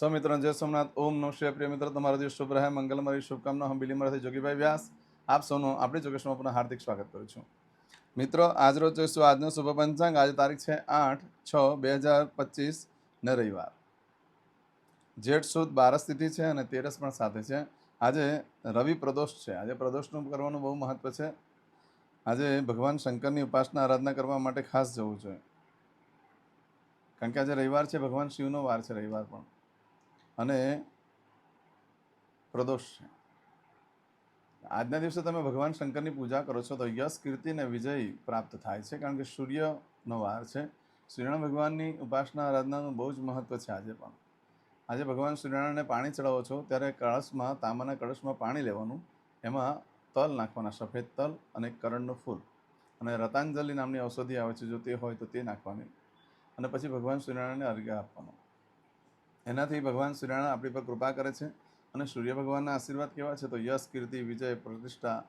સો મિત્રો જય સોમનાથ. ઓમ નો શિવાય. પ્રિય મિત્રો, તમારો દિવસ શુભ રહે. મંગલમય શુભકામના. હું બિલીમરાથી જોગીભાઈ વ્યાસ. આપ સૌનું આપણી જોગેશમાં પુનઃ હાર્દિક સ્વાગત કરું છું. મિત્રો, આજરોજ જોઈશું આજનો શુભ પંચાંગ. આજે તારીખ છે આઠ છ બે હજાર પચીસ, ને રવિવાર. જેઠ સુદ બારસ તિથિ છે અને તેરસ પણ સાથે છે. આજે રવિ પ્રદોષ છે. આજે પ્રદોષનું કરવાનું બહુ મહત્વ છે. આજે ભગવાન શંકરની ઉપાસના આરાધના કરવા માટે ખાસ જવું જોઈએ. કારણ કે આજે રવિવાર છે, ભગવાન શિવનો વાર છે રવિવાર પણ. અને પ્રદોષ છે. આજના દિવસે તમે ભગવાન શંકરની પૂજા કરો છો તો યશ, કીર્તિ અને વિજય પ્રાપ્ત થાય છે કારણ કે સૂર્યનો વાર છે. સૂર્યનારાયણ ભગવાનની ઉપાસના, આરાધનાનું બહુ જ મહત્વ છે આજે પણ. આજે ભગવાન સૂર્યનારાયણને પાણી ચડાવો છો ત્યારે કળશમાં, તાંબાના કળશમાં પાણી લેવાનું, એમાં તલ નાખવાના, સફેદ તલ અને કરણનું ફૂલ. અને રતાંજલિ નામની ઔષધિ આવે છે, જો તે હોય તો તે નાખવાની. અને પછી ભગવાન સૂર્યનારાયણને અર્ઘ્ય આપવાનું. એનાથી ભગવાન સૂર્યનારાયણ આપણી પર કૃપા કરે છે અને સૂર્ય ભગવાનના આશીર્વાદ કેવા છે તો યશ, કીર્તિ, વિજય, પ્રતિષ્ઠા,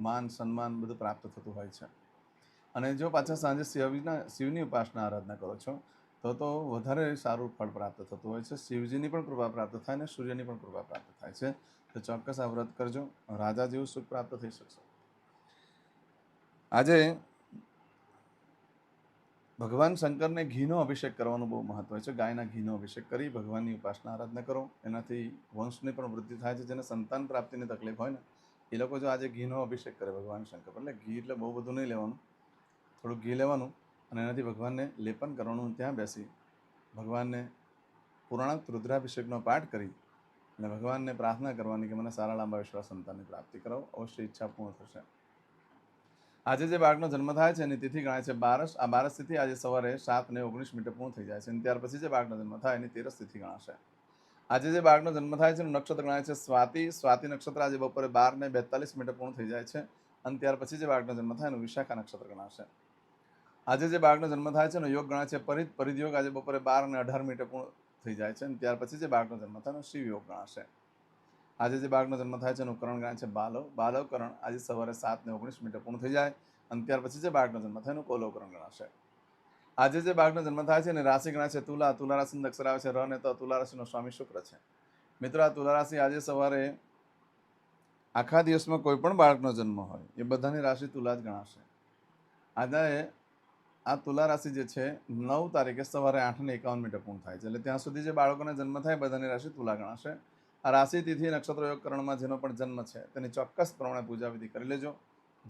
માન, સન્માન બધું પ્રાપ્ત થતું હોય છે. અને જો પાછા સાંજે શિવના શિવની ઉપાસના આરાધના કરો છો, તો તો વધારે સારું ફળ પ્રાપ્ત થતું હોય છે. શિવજીની પણ કૃપા પ્રાપ્ત થાય અને સૂર્યની પણ કૃપા પ્રાપ્ત થાય છે. તો ચોક્કસ આ વ્રત કરજો. રાજા જેવું સુખ પ્રાપ્ત થઈ શકશે. આજે ભગવાન શંકરને ઘીનો અભિષેક કરવાનું બહુ મહત્વ છે. ગાયના ઘીનો અભિષેક કરી ભગવાનની ઉપાસના આરાધના કરો. એનાથી વંશની પણ વૃદ્ધિ થાય છે. જેને સંતાન પ્રાપ્તિની તકલીફ હોય ને, એ લોકો જો આજે ઘીનો અભિષેક કરે ભગવાન શંકર એટલે ઘી એટલે બહુ બધું નહીં લેવાનું. થોડું ઘી લેવાનું અને એનાથી ભગવાનને લેપન કરવાનું ત્યાં બેસી ભગવાનને પુરાણક રુદ્રાભિષેકનો પાઠ કરી અને ભગવાનને પ્રાર્થના કરવાની કે મને સારા લાંબા વિશ્વાસ સંતાનની પ્રાપ્તિ કરો અવશ્ય ઈચ્છા પૂર્ણ થશે. આજે જે બાળકનો જન્મ થાય છે એની તિથિ ગણાય છે બારસ આ બારસ તિથિ આજે સવારે સાત ને ઓગણીસ મિનિટે પૂર્ણ થઈ જાય છે અને ત્યાર પછી જે બાળકનો જન્મ થાય એની તેરસ તિથિ ગણાશે. આજે જે બાળકનો જન્મ થાય છે એનું નક્ષત્ર ગણાય છે સ્વાતિ. સ્વાતિ નક્ષત્ર આજે બપોરે બાર ને બેતાલીસ મિનિટે પૂર્ણ થઈ જાય છે અને ત્યાર પછી જે બાળકનો જન્મ થાય એનું વિશાખા નક્ષત્ર ગણાશે. આજે જે બાળકનો જન્મ થાય છે એનો યોગ ગણાય છે પરિત. પરિદયોગ આજે બપોરે બાર અને અઢાર મિનિટે પૂર્ણ થઈ જાય છે અને ત્યાર પછી જે બાળકનો જન્મ થાય એનો શિવ યોગ ગણાશે. આજે જે બાળકનો જન્મ થાય છે એનું કરણ ગણાય છે બાલવ બાલવકરણ આજે સવારે સાત ને ઓગણીસ મિનિટે પૂર્ણ થઈ જાય અને ત્યાર પછી જે બાળકનો જન્મ થાય એનું કોલવકરણ ગણાશે. આજે જે બાળકનો જન્મ થાય છે એને રાશિ ગણાય છે તુલા. તુલા રાશિ અક્ષર આવે છે ર ને તો. તુલા રાશિનો સ્વામી શુક્ર છે. મિત્રો, આ તુલા રાશિ આજે સવારે આખા દિવસમાં કોઈ પણ બાળકનો જન્મ હોય એ બધાની રાશિ તુલા જ ગણાશે. આજે આ તુલા રાશિ જે છે નવ તારીખે સવારે આઠ ને એકાવન મિનિટે પૂર્ણ થાય છે. એટલે ત્યાં સુધી જે બાળકોને જન્મ થાય બધાની રાશિ તુલા ગણાશે. આ રાશિ તિથિ નક્ષત્ર યોગ કરણમાં જેનો પણ જન્મ છે, તેની ચોક્કસ પ્રમાણે પૂજા વિધિ કરી લેજો.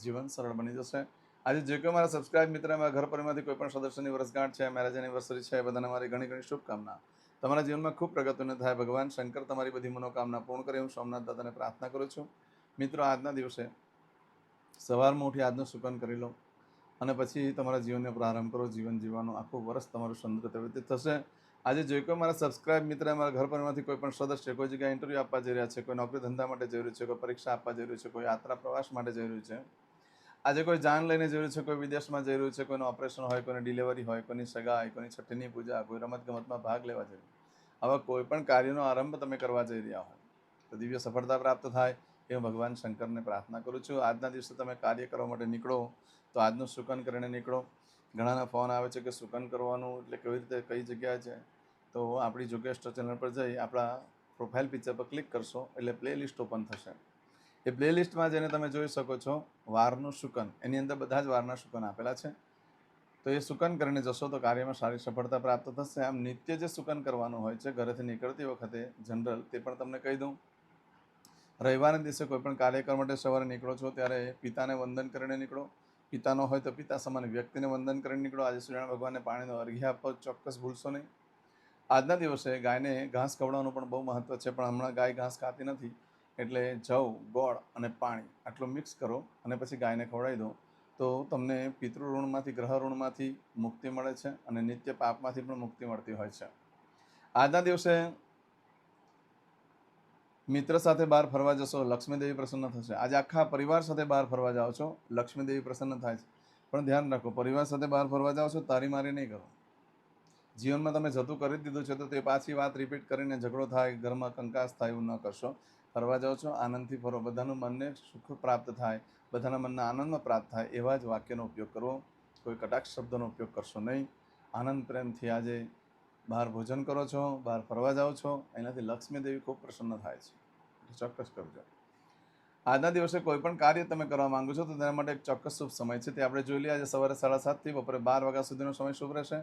જીવન સરળ બની જશે. આજે જે કોઈ મારા સબસ્ક્રાઇબ મિત્ર ઘર પરિવારમાંથી કોઈ પણ સદસ્યની વર્ષગાંઠ છે મેરેજ એનિવર્સરી છે બધાને મારી ઘણી ઘણી શુભકામના. તમારા જીવનમાં ખૂબ પ્રગતિને થાય ભગવાન. શંકર, તમારી બધી મનોકામના પૂર્ણ કરે. હું સોમનાથ દાદાને પ્રાર્થના કરું છું. મિત્રો, આજના દિવસે સવારમાં ઉઠી આજનું સુકન કરી લો. અને પછી તમારા જીવનને પ્રારંભ કરો, જીવન જીવવાનું આખું વર્ષ તમારું વ્યતીત થશે. આજે જે કોઈ મારા સબસ્ક્રાઇબ મિત્ર મારા ઘર પરિવારમાંથી કોઈ પણ સદસ્ય, કોઈ જગ્યાએ ઇન્ટરવ્યૂ આપવા જઈ રહ્યા છે, કોઈ નોકરી ધંધા માટે જઈ રહ્યું છે, કોઈ પરીક્ષા આપવા જઈ રહ્યું છે, કોઈ યાત્રા પ્રવાસ માટે જઈ રહ્યું છે, આજે કોઈ જાન લઈને જઈ રહ્યું છે, કોઈ વિદેશમાં જઈ રહ્યું છે, કોઈનું ઓપરેશન હોય, કોઈની ડિલિવરી હોય, કોઈની સગાઈ કોઈની છઠ્ઠીની પૂજા, કોઈ રમતગમતમાં ભાગ લેવા જઈ આવા કોઈ પણ કાર્યનો આરંભ તમે કરવા જઈ રહ્યા હોય તો દિવ્ય સફળતા પ્રાપ્ત થાય એ હું ભગવાન શંકરને પ્રાર્થના કરું છું. આજના દિવસે તમે કાર્ય કરવા માટે નીકળો. તો આજનું સુકન કરીને નીકળો. ઘણાના ફોન આવે છે કે સુકન કરવાનું એટલે કેવી રીતે કઈ જગ્યાએ છે, તો આપણી જોગેસ્ટર ચેનલ પર જઈ આપણા પ્રોફાઇલ પિક્ચર પર ક્લિક કરશો એટલે પ્લે લિસ્ટ ઓપન થશે. એ પ્લે લિસ્ટમાં જઈને તમે જોઈ શકો છો વારનું સુકન. એની અંદર બધા જ વારના સુકન આપેલા છે. તો એ સુકન કરીને જશો તો કાર્યમાં સારી સફળતા પ્રાપ્ત થશે. આમ નિત્ય જે સુકન કરવાનું હોય છે, ઘરેથી નીકળતી વખતે જનરલ તે પણ તમને કહી દઉં. રવિવારના દિવસે કોઈ પણ કાર્યક્રમ માટે સવારે નીકળો છો ત્યારે પિતાને વંદન કરીને નીકળો. પિતાનો હોય તો પિતા સમાન વ્યક્તિને વંદન કરીને નીકળો. આજે સૂર્યનારાયણ ભગવાનને પાણીનો અર્ઘ્ય આપો, ચોક્કસ ભૂલશો નહીં. આજના દિવસે ગાયને ઘાસ ખવડાવવાનું પણ બહુ મહત્ત્વ છે, પણ હમણાં ગાય ઘાસ ખાતી નથી, એટલે જવ, ગોળ અને પાણી આટલું મિક્સ કરો અને પછી ગાયને ખવડાવી દો. તો તમને પિતૃ ઋણમાંથી ગ્રહ ઋણમાંથી મુક્તિ મળે છે અને નિત્ય પાપમાંથી પણ મુક્તિ મળતી હોય છે. આજના દિવસે મિત્ર સાથે બહાર ફરવા જશો, લક્ષ્મીદેવી પ્રસન્ન થશે. આજે આખા પરિવાર સાથે બહાર ફરવા જાઓ છો, લક્ષ્મીદેવી પ્રસન્ન થાય છે. પણ ધ્યાન રાખો, પરિવાર સાથે બહાર ફરવા જાઓ છો તારી મારી નહીં કરો. જીવનમાં તમે જતું કરી જ દીધું છે, તો તે પાછી વાત રિપીટ કરીને ઝઘડો થાય, ઘરમાં કંકાસ થાય એવું ન કરશો. ફરવા જાઓ છો, આનંદથી ફરો, બધાનું મનને સુખ પ્રાપ્ત થાય, બધાના મનના આનંદમાં પ્રાપ્ત થાય, એવા જ વાક્યનો ઉપયોગ કરવો. કોઈ કટાક્ષ શબ્દનો ઉપયોગ કરશો નહીં. આનંદ પ્રેમથી આજે બહાર ભોજન કરો છો, બહાર ફરવા જાઓ છો, એનાથી લક્ષ્મી દેવી ખૂબ પ્રસન્ન થાય છે. એટલે ચોક્કસ કરજો. આજના દિવસે કોઈ પણ કાર્ય તમે કરવા માંગો છો, તો તેના માટે એક ચોક્કસ શુભ સમય છે. તે આપણે જોઈ લઈએ, આજે સવારે સાડા સાતથી બપોરે બાર વાગ્યા સુધીનો સમય શુભ રહેશે.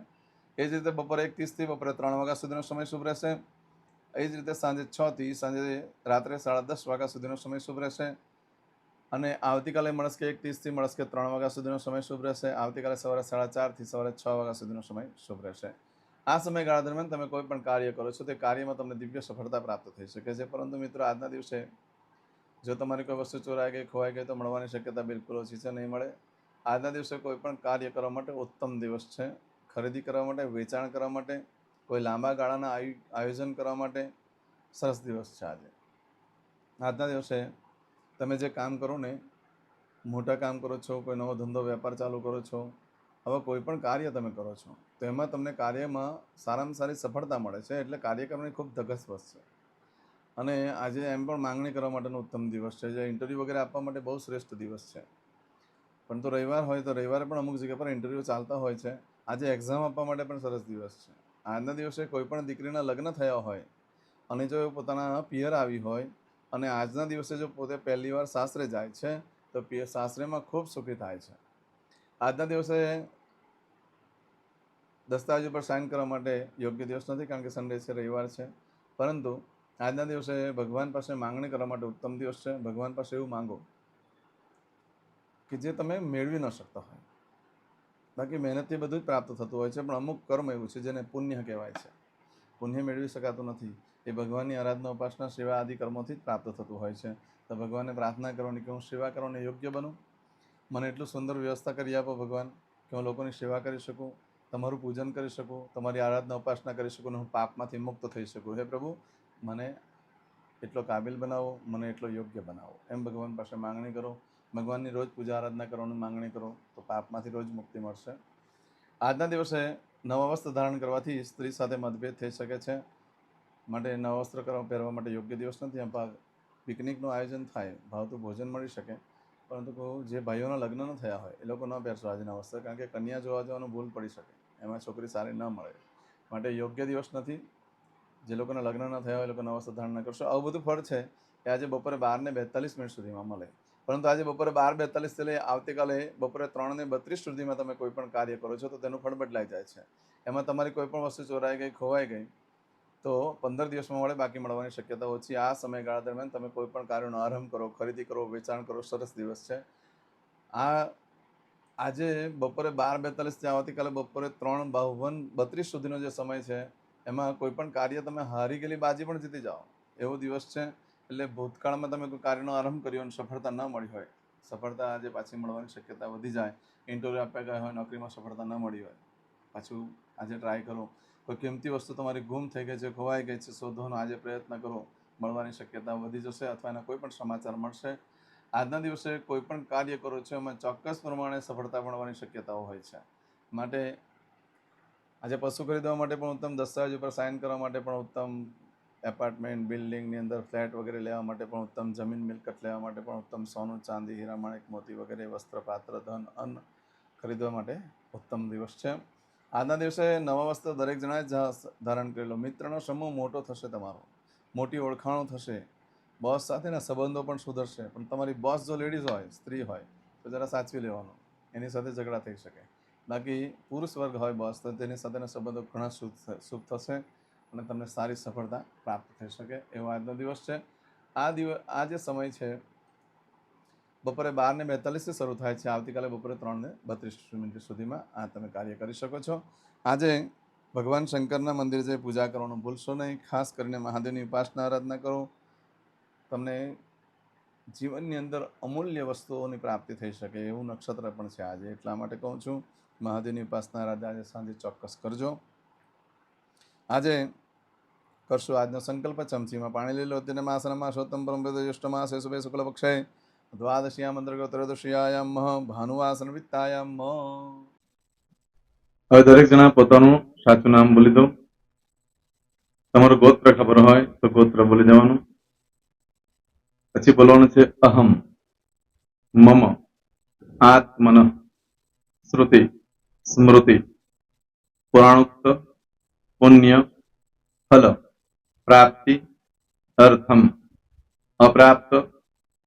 એ જ રીતે બપોરે એક ત્રીસથી બપોરે ત્રણ વાગ્યા સુધીનો સમય શુભ રહેશે. એ જ રીતે સાંજે છથી સાંજે રાત્રે સાડા દસ વાગ્યા સુધીનો સમય શુભ રહેશે. અને આવતીકાલે મળસ્કે એક ત્રીસથી મળસ્કે ત્રણ વાગ્યા સુધીનો સમય શુભ રહેશે. આવતીકાલે સવારે સાડા ચારથી સવારે છ વાગ્યા સુધીનો સમય શુભ રહેશે. આ સમયગાળા દરમિયાન તમે કોઈ પણ કાર્ય કરો છો, તે કાર્યમાં તમને દિવ્ય સફળતા પ્રાપ્ત થઈ શકે છે. પરંતુ મિત્રો, આજના દિવસે જો તમારી કોઈ વસ્તુ ચોરાઈ ગઈ, ખોવાઈ ગઈ, તો મળવાની શક્યતા બિલકુલ ઓછી છે, નહીં મળે. આજના દિવસે કોઈ પણ કાર્ય કરવા માટે ઉત્તમ દિવસ છે. ખરીદી કરવા માટે, વેચાણ કરવા માટે, કોઈ લાંબા ગાળાના આયુ, આયોજન કરવા માટે સરસ દિવસ છે આજે. આજના દિવસે તમે જે કામ કરો ને, મોટા કામ કરો છો, કોઈ નવો ધંધો, વેપાર ચાલુ કરો છો હવે કોઈ પણ કાર્ય તમે કરો છો, તો એમાં તમને કાર્યમાં સારામાં સારી સફળતા મળે છે, એટલે કાર્ય કરવાની ખૂબ ધગસ છે. અને આજે એમ પણ માંગણી કરવા માટેનો ઉત્તમ દિવસ છે, જે ઇન્ટરવ્યૂ વગેરે આપવા માટે બહુ શ્રેષ્ઠ દિવસ છે. પરંતુ રવિવાર હોય તો રવિવારે પણ અમુક જગ્યા પર ઇન્ટરવ્યૂ ચાલતા હોય છે. આજે એક્ઝામ આપવા માટે પણ સરસ દિવસ છે. આજના દિવસે કોઈ પણ દીકરીના લગ્ન થયા હોય, અને જો પોતાના પિયર આવી હોય, અને આજના દિવસે જો પોતે પહેલીવાર સાસરે જાય છે, તો પિયર સાસરેમાં ખૂબ સુખી થાય છે. આજના દિવસે દસ્તાવેજ ઉપર સાઇન કરવા માટે યોગ્ય દિવસ નથી કારણ કે સન્ડે છે, રવિવાર છે. પરંતુ આજના દિવસે ભગવાન પાસે માંગણી કરવા માટે ઉત્તમ દિવસ છે. ભગવાન પાસે એવું માંગો કે જે તમે મેળવી ન શકતા હોય. બાકી મહેનતથી બધું જ પ્રાપ્ત થતું હોય છે, પણ અમુક કર્મ એવું છે જેને પુણ્ય કહેવાય છે. પુણ્ય મેળવી શકાતું નથી. એ ભગવાનની આરાધના, ઉપાસના, સેવા આદિ કર્મોથી જ પ્રાપ્ત થતું હોય છે. તો ભગવાનને પ્રાર્થના કરવાની કે હું સેવા કરવાને યોગ્ય બનું? મને એટલું સુંદર વ્યવસ્થા કરી આપો ભગવાન, કે હું લોકોની સેવા કરી શકું, તમારું પૂજન કરી શકું, તમારી આરાધના ઉપાસના કરી શકું, અને હું પાપમાંથી મુક્ત થઈ શકું. હે પ્રભુ, મને એટલો કાબિલ બનાવો, મને એટલો યોગ્ય બનાવો. એમ ભગવાન પાસે માંગણી કરો. ભગવાનની રોજ પૂજા આરાધના કરવાની માંગણી કરો, તો પાપમાંથી રોજ મુક્તિ મળશે. આજના દિવસે નવા વસ્ત્ર ધારણ કરવાથી સ્ત્રી સાથે મતભેદ થઈ શકે છે. માટે નવા વસ્ત્ર કરવા પહેરવા માટે યોગ્ય દિવસ નથી. પણ પિકનિકનું આયોજન થાય, ભાવતું ભોજન મળી શકે. પરંતુ જે ભાઈઓના લગ્ન ન થયા હોય, એ લોકો ન પહેરશો આજના વસ્ત્ર કારણ કે કન્યા જોવા જવાનું ભૂલ પડી શકે. એમાં છોકરી સારી ન મળે. માટે યોગ્ય દિવસ નથી. જે લોકોના લગ્ન ન થયા હોય, એ લોકો નવા વસ્ત્ર ધારણ ન કરશો. આવું બધું ફળ છે કે આજે બપોરે બાર ને બેતાલીસ મિનિટ સુધીમાં મળે. પરંતુ આજે બપોરે બાર બેતાલીસથી લઈ આવતીકાલે બપોરે ત્રણ ને બત્રીસ સુધીમાં તમે કોઈ પણ કાર્ય કરો છો, તો તેનું ફળ બદલાઈ જાય છે. એમાં તમારી કોઈ પણ વસ્તુ ચોરાઈ ગઈ, ખોવાઈ ગઈ તો પંદર દિવસમાં મળે બાકી મળવાની શક્યતા ઓછી. આ સમયગાળા દરમિયાન તમે કોઈ પણ કાર્યનો આરંભ કરો, ખરીદી કરો, વેચાણ કરો, સરસ દિવસ છે. આ આજે બપોરે બાર બેતાલીસથી આવતીકાલે બપોરે ત્રણ બાવન બત્રીસ સુધીનો જે સમય છે, એમાં કોઈ પણ કાર્ય તમે હારી ગયેલી બાજી પણ જીતી જાઓ. એવો દિવસ છે, એટલે ભૂતકાળમાં તમે કોઈ કાર્યનો આરંભ કર્યો અને સફળતા ન મળી હોય. સફળતા આજે પાછી મળવાની શક્યતા વધી જાય. ઇન્ટરવ્યૂ આપ્યા ગયા હોય, નોકરીમાં સફળતા ન મળી હોય. પાછું આજે ટ્રાય કરો. કોઈ કિંમતી વસ્તુ તમારી ગુમ થઈ ગઈ છે, ખોવાઈ ગઈ છે, શોધવાનો આજે પ્રયત્ન કરો, મળવાની શક્યતા વધી જશે અથવા એના કોઈ પણ સમાચાર મળશે. આજના દિવસે કોઈ પણ કાર્ય કરો છો, એમાં ચોક્કસ પ્રમાણે સફળતા મળવાની શક્યતાઓ હોય છે. માટે આજે પશુ ખરીદવા માટે પણ ઉત્તમ દસ્તાવેજ ઉપર સાઇન કરવા માટે પણ ઉત્તમ એપાર્ટમેન્ટ, બિલ્ડિંગની અંદર ફ્લેટ વગેરે લેવા માટે પણ ઉત્તમ જમીન મિલકત લેવા માટે પણ ઉત્તમ સોનું, ચાંદી, હીરા, માણેક, મોતી વગેરે વસ્ત્ર, પાત્ર, ધન, અન્ન ખરીદવા માટે ઉત્તમ દિવસ છે. આજના દિવસે નવા વસ્ત્ર દરેક જણાએ ધારણ કરી લો મિત્રનો સમૂહ મોટો થશે તમારો. મોટી ઓળખાણો થશે. બોસ સાથેના સંબંધો પણ સુધરશે. પણ તમારી બોસ જો લેડીઝ હોય, સ્ત્રી હોય, તો જરા સાચવી લેવાનું. એની સાથે ઝઘડા થઈ શકે. બાકી પુરુષ વર્ગ હોય બોસ, તો તેની સાથેના સંબંધો ઘણા શુભ થશે અને તમને સારી સફળતા પ્રાપ્ત થઈ શકે. એવો આજનો દિવસ છે. આ દિવસ આ જે સમય છે બપોરે બારને બેતાલીસથી શરૂ થાય છે. આવતીકાલે બપોરે ત્રણને બત્રીસ મિનિટ સુધીમાં આ તમે કાર્ય કરી શકો છો. આજે ભગવાન શંકરના મંદિરે જઈ પૂજા કરવાનું ભૂલશો નહીં. ખાસ કરીને મહાદેવની ઉપાસના, આરાધના કરો. તમને જીવનની અંદર અમૂલ્ય વસ્તુઓની પ્રાપ્તિ થઈ શકે એવું નક્ષત્ર પણ છે આજે. એટલા માટે કહું છું, મહાદેવની ઉપાસના આરાધના આજે સાંજે ચોક્કસ કરજો. આજે કરશું આજનો સંકલ્પ. ચમચીમાં પાણી લઈ લો. તેને માસનમાં શોતમ પરમ જ્યેષ્ઠ માસે શુભે શુક્લ પક્ષે દ્વાદશીયામ અંતર્ગત ત્રયોદશીયાયામ ભાનુવાસન વિત્તાયામ હવે દરેક જણા પોતાનું સાચું નામ બોલી દો. તમારું ગોત્ર ખબર હોય તો ગોત્ર બોલી દેવાનું. પછી બોલવાનું છે અહમ, મમ, આત્મન, શ્રુતિ, સ્મૃતિ, પુરાણોક્ત, પુણ્ય, ફલ, પ્રાપ્તિ, અર્થમ, અપ્રાપ્ત